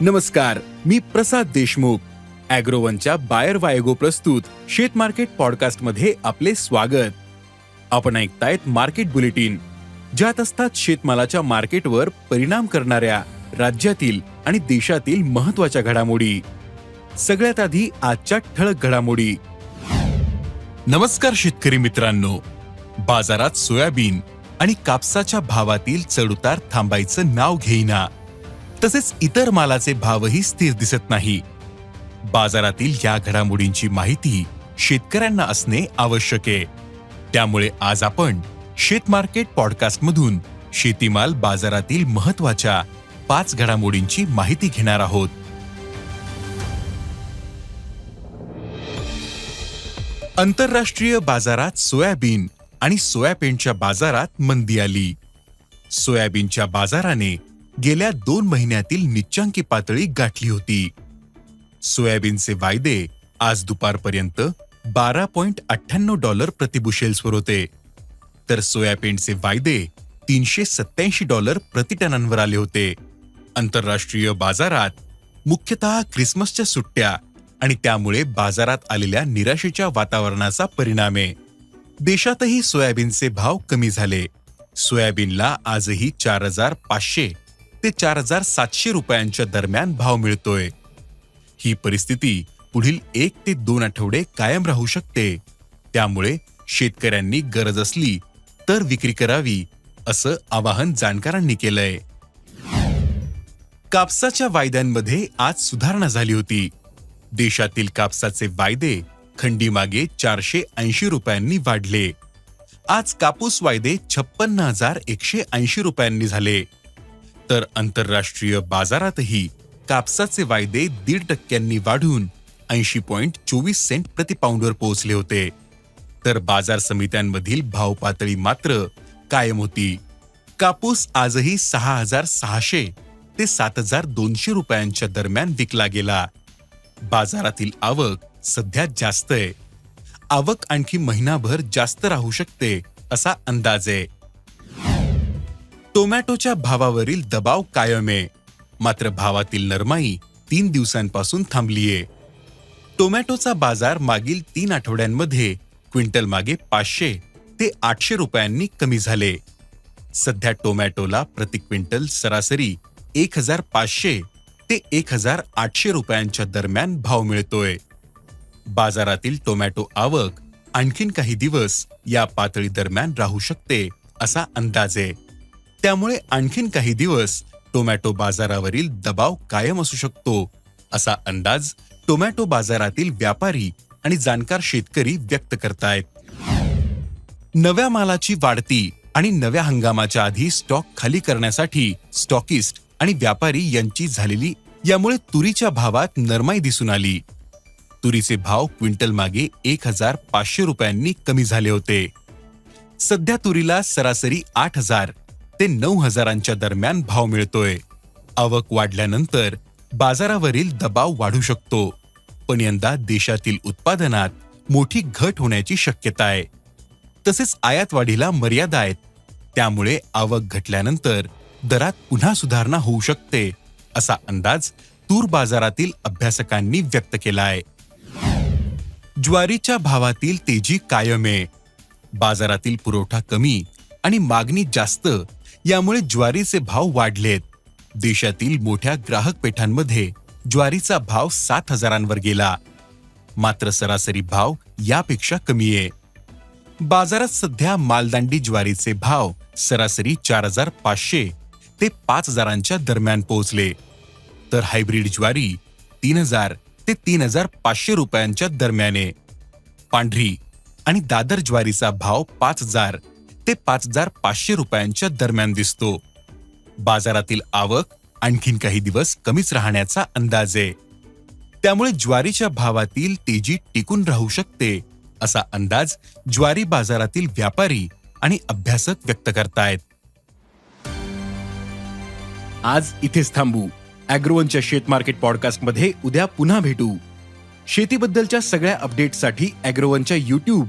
नमस्कार मी प्रसाद देशमुख. अॅग्रोवनच्या बायर वायगो प्रस्तुत शेत मार्केट पॉडकास्टमध्ये आपले स्वागत. आपण ऐकतायत मार्केट बुलेटिन ज्यात असतात शेतमालाच्या मार्केटवर परिणाम करणाऱ्या राज्यातील आणि देशातील महत्त्वाच्या घडामोडी. सगळ्यात आधी आजच्या ठळक घडामोडी. नमस्कार शेतकरी मित्रांनो. बाजारात सोयाबीन आणि कापसाच्या भावातील चढउतार थांबायचं नाव घेईना. तसेच इतर मालाचे भावही स्थिर दिसत नाही. बाजारातील या घडामोडींची माहिती शेतकऱ्यांना असणे आवश्यक आहे. त्यामुळे आज आपण शेतमार्केट पॉडकास्टमधून शेतीमाल बाजारातील महत्त्वाच्या पाच घडामोडींची माहिती घेणार आहोत. आंतरराष्ट्रीय बाजारात सोयाबीन आणि सोयाबीनच्या बाजारात मंदी आली. सोयाबीनच्या बाजाराने गेल्या दोन महिन्यातील निच्चांकी पातळी गाठली होती. सोयाबीनचे वायदे आज दुपारपर्यंत बारा पॉइंट अठ्ठ्याण्णव डॉलर प्रतिबुशेल्सवर होते. तर सोयाबीनचे वायदे तीनशे सत्याऐंशी डॉलर प्रतिटनांवर आले होते. आंतरराष्ट्रीय बाजारात मुख्यतः क्रिसमसच्या सुट्ट्या आणि त्यामुळे बाजारात आलेल्या निराशेच्या वातावरणाचा परिणाम आहे. देशातही सोयाबीनचे भाव कमी झाले. सोयाबीनला आजही चार हजार पाचशे ते चार हजार सातशे रुपयांच्या दरम्यान भाव मिळतोय. ही परिस्थिती पुढील एक ते दोन आठवडे कायम राहू शकते. त्यामुळे शेतकऱ्यांनी गरज असली तर विक्री करावी असं आवाहन जाणकारांनी केलंय. कापसाच्या वायद्यांमध्ये आज सुधारणा झाली होती. देशातील कापसाचे वायदे खंडीमागे चारशे ऐंशी रुपयांनी वाढले. आज कापूस वायदे छप्पन्न हजार एकशे ऐंशी रुपयांनी झाले. तर आंतरराष्ट्रीय बाजारातही कापसाचे वायदे दीड टक्क्यांनी वाढून ऐंशी पॉइंट चोवीस सेंट प्रतिपाऊंडवर पोहोचले होते. तर बाजार समित्यांमधील भाव पातळी मात्र कायम होती. कापूस आजही सहा हजार सहाशे ते सात हजार दोनशे रुपयांच्या दरम्यान विकला गेला. बाजारातील आवक सध्या जास्त आहे. आवक आणखी महिनाभर जास्त राहू शकते असा अंदाज आहे. टोमॅटोच्या भावावरील दबाव कायम आहे मात्र भावातील नरमाई तीन दिवसांपासून थांबलीये. टोमॅटोचा बाजार मागील तीन आठवड्यांमध्ये क्विंटल मागे पाचशे ते आठशे रुपयांनी कमी झाले. सध्या टोमॅटोला प्रति क्विंटल सरासरी एक हजार पाचशे ते एक हजार आठशे रुपयांच्या दरम्यान भाव मिळतोय. बाजारातील टोमॅटो आवक आणखीन काही दिवस या पातळी दरम्यान राहू शकते असा अंदाज आहे. त्यामुळे आणखीन काही दिवस टोमॅटो बाजारावरील दबाव कायम असू शकतो. असा अंदाज टोमॅटो बाजारातील व्यापारी आणि जाणकार शेतकरी व्यक्त करतायत. नव्या मालाची वाढती आणि नव्या हंगामाच्या आधी स्टॉक खाली करण्यासाठी स्टॉकिस्ट आणि व्यापारी यांची झालेली यामुळे तुरीच्या भावात नरमाई दिसून आली. तुरीचे भाव क्विंटल मागे एक हजार पाचशे रुपयांनी कमी झाले होते. सध्या तुरीला सरासरी आठ हजार ते नऊ हजारांच्या दरम्यान भाव मिळतोय. आवक वाढल्यानंतर बाजारावरील दबाव वाढू शकतो. पण यंदा देशातील उत्पादनात मोठी घट होण्याची शक्यता आहे. तसेच आयात वाढीला मर्यादा आहेत. त्यामुळे आवक घटल्यानंतर दरात पुन्हा सुधारणा होऊ शकते असा अंदाज तूर बाजारातील अभ्यासकांनी व्यक्त केला आहे ज्वारीच्या भावातील तेजी कायम आहे. बाजारातील पुरवठा कमी आणि मागणी जास्त यामुळे ज्वारीचे भाव वाढलेत. देशातील मोठ्या ग्राहक पेठांमध्ये ज्वारीचा भाव सात हजारांवर गेला. मात्र सरासरी भाव यापेक्षा कमी आहे. बाजारात सध्या मालदांडी ज्वारीचे भाव सरासरी चार हजार पाचशे ते पाच हजारांच्या दरम्यान पोहोचले. तर हायब्रीड ज्वारी तीन हजार ते तीन हजार पाचशे रुपयांच्या दरम्याने पांढरी आणि दादर ज्वारीचा भाव पाच हजार ते पाच हजार पाचशे रुपयांच्या दरम्यान दिसतो. बाजारातील आवक आणखीन काही दिवस कमीच राहण्याचा अंदाज आहे. त्यामुळे ज्वारीच्या भावातील तेजी टिकून राहू शकते असा अंदाज ज्वारी बाजारातील व्यापारी आणि अभ्यासक व्यक्त करतायत. आज इथेच थांबू. अॅग्रोवनच्या शेत मार्केट पॉडकास्टमध्ये उद्या पुन्हा भेटू. शेतीबद्दलच्या सगळ्या अपडेटसाठी अॅग्रोवनच्या युट्यूब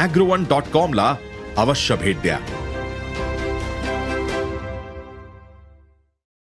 ॲग्रोवन डॉट कॉम ला अवश्य भेट द्या.